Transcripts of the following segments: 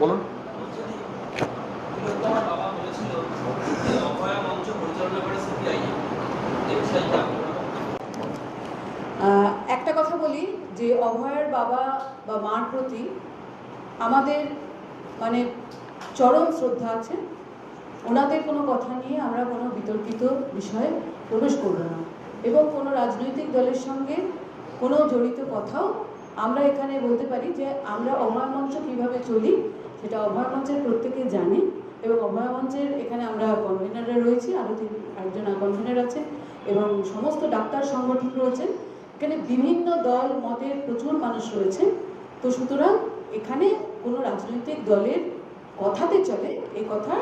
বলুন। একটা কথা বলি যে অভয়ের বাবা বা মার প্রতি আমাদের মানে চরম শ্রদ্ধা আছে। ওনাদের কোনো কথা নিয়ে আমরা কোনো বিতর্কিত বিষয়ে প্রবেশ করব না। এবং কোনো রাজনৈতিক দলের সঙ্গে কোনো জড়িত কথাও আমরা এখানে বলতে পারি যে আমরা অভয় মঞ্চ কীভাবে চলি সেটা অভয় মঞ্চের প্রত্যেকে জানে এবং অভয় মঞ্চের এখানে আমরা কনভেনাররা রয়েছি আরও তিন একজন কনভেনার আছে এবং সমস্ত ডাক্তার সংগঠন রয়েছে। এখানে বিভিন্ন দল, মতের প্রচুর মানুষ রয়েছে। তো সুতরাং এখানে কোনো রাজনৈতিক দলের কথাতে চলে, এই কথা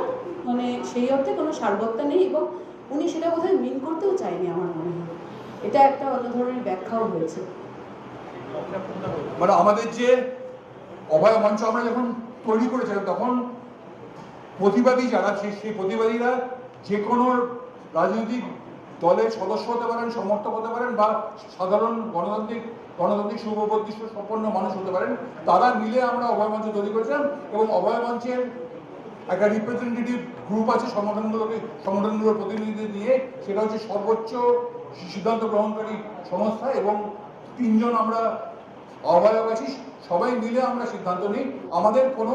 মানে সেই অর্থে কোনো সারবত্তা নেই এবং উনি সেটা বোধহয় মিন করতেও চায়নি আমার মনে হয়। এটা একটা অন্য ধরনের ব্যাখ্যাও হয়েছে। মানে আমাদের যে অভয় মঞ্চ, আমরা যখন তৈরি করেছিলাম তখন প্রতিবাদী যারা সেই প্রতিবাদীরা যে কোনো রাজনৈতিক দলের সদস্য হতে পারেন, সমর্থক হতে পারেন বা সাধারণ গণতান্ত্রিক গণতান্ত্রিক শুভপ্রতিষ্ঠ সম্পন্ন মানুষ হতে পারেন, তারা মিলে আমরা অভয় মঞ্চ তৈরি করেছিলাম এবং অভয় মঞ্চের একটা রিপ্রেজেন্টেটিভ গ্রুপ আছে সংগঠনগুলোকে, সংগঠনগুলোর প্রতিনিধিদের নিয়ে, সেটা হচ্ছে সর্বোচ্চ সিদ্ধান্ত গ্রহণকারী সংস্থা এবং তিনজন আমরা আছি সবাই মিলে আমরা সিদ্ধান্ত নিই। আমাদের কোনো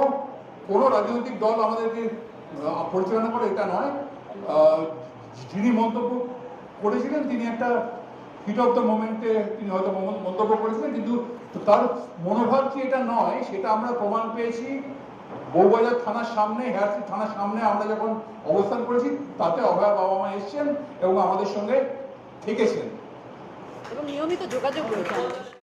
কোনো রাজনৈতিক দল আমাদেরকে পরিচালনা করে, এটা নয়। যিনি মন্তব্য করেছিলেন, তিনি একটা হিট অফ দ্য মোমেন্টে তিনি হয়তো মন্তব্য করেছিলেন, কিন্তু তার মনোভাব কি এটা নয়, সেটা আমরা প্রমাণ পেয়েছি। বউবাজার থানার সামনে হেয়ারসি থানার সামনে আমরা যখন অবস্থান করেছি, তাতে অভয় বাবা মা এসছেন এবং আমাদের সঙ্গে থেকেছেন। এবং নিয়মিত যোগাযোগ রয়েছে।